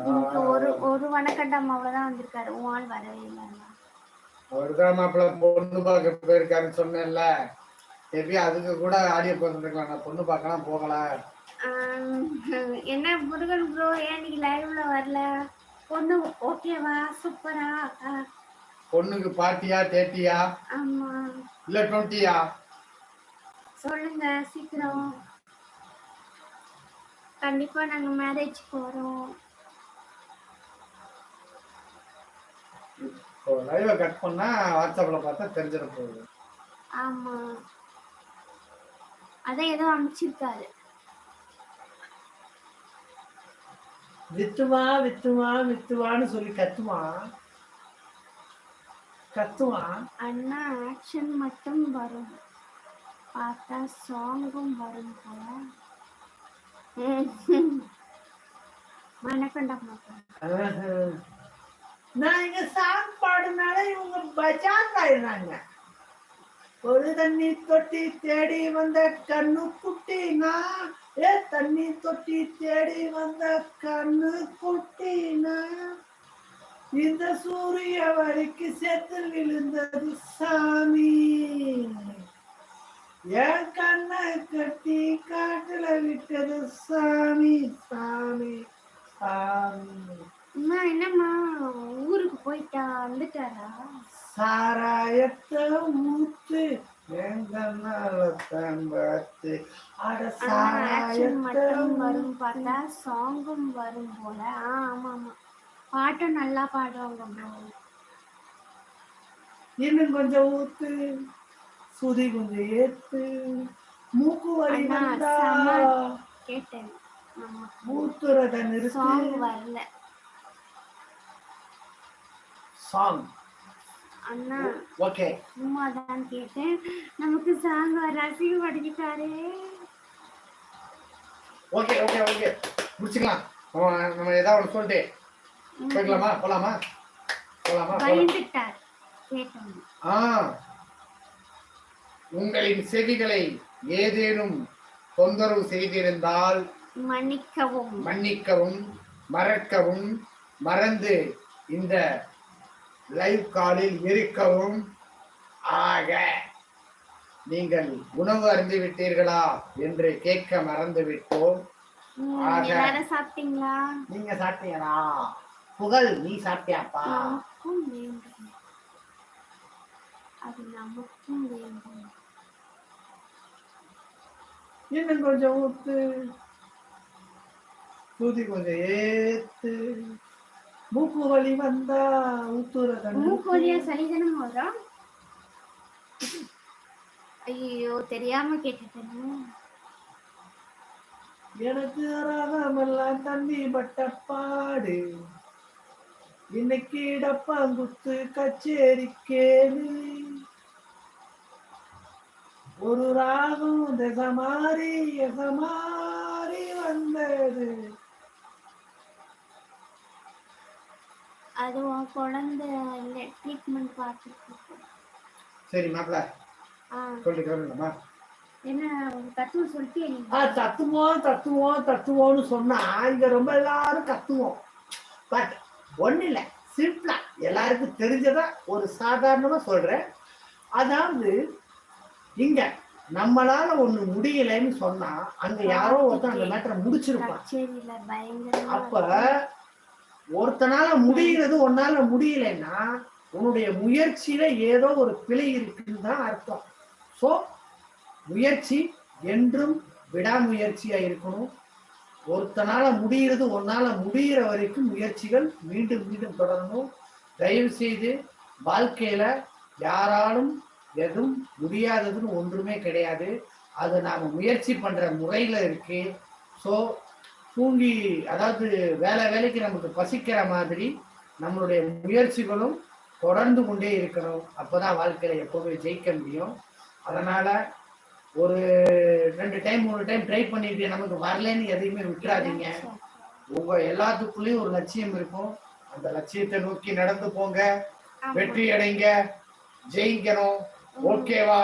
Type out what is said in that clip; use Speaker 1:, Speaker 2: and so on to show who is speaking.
Speaker 1: இன்னைக்கு ஒரு ஒரு வணக்கண்டம் அவ்வளவுதான் வந்திருக்காரு. உன் ஆள் வரவே இல்லைண்ணா
Speaker 2: அவருதான் மாப்பிள்ள பொண்ணு பார்க்க போயிருக்காருன்னு சொன்னேன்ல. மேபி அதுக்கு கூட ஆடியோ போட்டுருக்கலாம் நான் பொண்ணு பார்க்கலாம் போகல
Speaker 1: என்ன முருகன் ப்ரோ ஏன் இன்னைக்கு லைவ்ல வரல? பொண்ணு ஓகேவா? சூப்பரா?
Speaker 2: பொண்ணுக்கு பார்ட்டியா தேட்டியா?
Speaker 1: ஆமா.
Speaker 2: இல்ல டுவெண்ட்டியா
Speaker 1: சொல்லுங்க சீக்கிரம். கண்டிப்பா நாங்க மேரேஜ் போறோம்.
Speaker 2: லைவை கட் பண்ணா வாட்ஸ்அப்ல பார்த்தா தெரிஞ்சிட போகுது.
Speaker 1: ஆமா. அதான் ஏதோ அனுப்பிச்சிருக்காரு.
Speaker 3: வித்துவா வித்துவா வித்துவான்னு சொல்லி கத்துவான் கத்துவான்
Speaker 1: அண்ணா ஆக்ஷன் மட்டும் வரும். பார்த்தா சாங்கும் வரும் போல. நாங்க வணக்கம்டா
Speaker 3: சாங் பாடுனால இவங்க பஜார் ஆயிடுறாங்க ஒரு தண்ணி தொட்டி தேடி வந்த கண்ணு குட்டினா ஏ தண்ணி தொட்டி தேடி வந்த கண்ணு குட்டினா இந்த சூரிய வரைக்கு செத்தில் விழுந்தது சாமி. என் கண்ணை கட்டி காட்டுல விட்டது சாமி சாமி சாமி.
Speaker 1: அம்மா என்னம்மா? ஊருக்கு போயிட்டா வந்துட்டாரா?
Speaker 3: சாராயத்தை ஊத்து எங்கனால தம்பத்து அட சாராயத்தை
Speaker 1: மட்டும் வரும் பார்த்தா சாங்கும் வரும் போல. ஆ ஆமா ஆமா. பாட்டும் நல்லா பாடுவாங்க
Speaker 3: இன்னும் கொஞ்சம் ஊத்து. சுதி கொஞ்சம் ஏத்து. மூக்கு வலி வந்தா.
Speaker 1: கேட்டேன்.
Speaker 3: மூத்துறத நிறுத்து.
Speaker 1: சாங் வரல.
Speaker 3: சாங்.
Speaker 1: அண்ணா
Speaker 3: ஓகே.
Speaker 1: சும்மா தான் கேட்டேன். நமக்கு சாங் ரசிக படிக்கிட்டாரே
Speaker 2: ஓகே ஓகே ஓகே. முடிச்சுக்கலாம். நம்ம ஏதாவது ஒன்று சொல்லிட்டு. போய்க்கலாமா போலாமா? போலாமா.
Speaker 1: பயந்துட்டார். கேட்டேன்.
Speaker 2: ஆ. உங்களின் செவிகளை ஏதேனும் தொந்தரவு செய்திருந்தால்
Speaker 1: மன்னிக்கவும்.
Speaker 2: மன்னிக்கவும் மறக்கவும் மறந்து இந்த லைவ் காலில் இருக்கவும். ஆக நீங்கள் உணவு அருந்தி விட்டீர்களா என்று கேட்க மறந்து விட்டோம்
Speaker 1: சாப்பிட்டீங்களா?
Speaker 3: நீங்க சாப்பிட்டீங்களா? புகழ் நீ சாப்பிட்டியாப்பா?
Speaker 1: அது நமக்கும் வேண்டும்.
Speaker 3: இன்னும் கொஞ்சம் ஊத்து. சுதி கொஞ்சம் ஏத்து. மூக்கு வலி வந்தா ஊத்துறத
Speaker 1: மூக்கோலியா சரிதனம் வரும் ஐயோ தெரியாம கேட்டுட்டேனே.
Speaker 3: எனக்கு ராகமெல்லாம் தண்ணி பட்ட பாடு இன்னைக்கு டப்பாங்குத்து கச்சேரி கேளு ஒரு ராகம் திசை மாறி எச மாறி வந்தது.
Speaker 1: அது உன் குழந்தை ட்ரீட்மெண்ட் பார்த்துட்டு.
Speaker 2: சரி மாப்பிள்ள
Speaker 1: ஆ.
Speaker 2: சொல்லிட்டு சொல்லலாமா
Speaker 1: என்ன தத்துவம் சொல்லிட்டே
Speaker 3: தத்துவோம் தத்துவோம் தத்துவோம்னு சொன்னா இங்க ரொம்ப எல்லாரும் கத்துவோம். பட் ஒண்ணு இல்ல சிம்பிளா எல்லாருக்கும் தெரிஞ்சதா ஒரு சாதாரணமா சொல்றேன். அதாவது இங்க நம்மளால ஒண்ணு முடியலைன்னு சொன்னா அங்க யாரோ ஒருத்தன் அந்த மேட்டரை முடிச்சிருப்பான். அப்ப ஒருத்தனால முடிகிறது உன்னால முடியலைன்னா உன்னுடைய முயற்சியில ஏதோ ஒரு பிழை இருக்குன்னு தான் அர்த்தம். ஸோ முயற்சி என்றும் விடாமுயற்சியா இருக்கணும். ஒருத்தனால முடிகிறது உன்னால முடிகிற வரைக்கும் முயற்சிகள் மீண்டும் மீண்டும் தொடரணும். தயவு செய்து வாழ்க்கையில யாராலும் எதுவும் முடியாததுன்னு ஒன்றுமே கிடையாது. அது நாம முயற்சி பண்ற முறையில இருக்கு. ஸோ தூங்கி அதாவது வேலை வேலைக்கு நமக்கு பசிக்கிற மாதிரி நம்மளுடைய முயற்சிகளும் தொடர்ந்து கொண்டே இருக்கணும். அப்பதான் வாழ்க்கையில எப்பவுமே ஜெயிக்க முடியும். அதனால ஒரு ரெண்டு டைம் மூணு டைம் ட்ரை பண்ணிட்டு நமக்கு வரலன்னு எதையுமே விட்டுறாதீங்க. உங்க எல்லாத்துக்குள்ளேயும் ஒரு லட்சியம் இருக்கும். அந்த லட்சியத்தை நோக்கி நடந்து போங்க.
Speaker 2: வெற்றி அடைங்க ஜெயிக்கணும். ஓகேவா?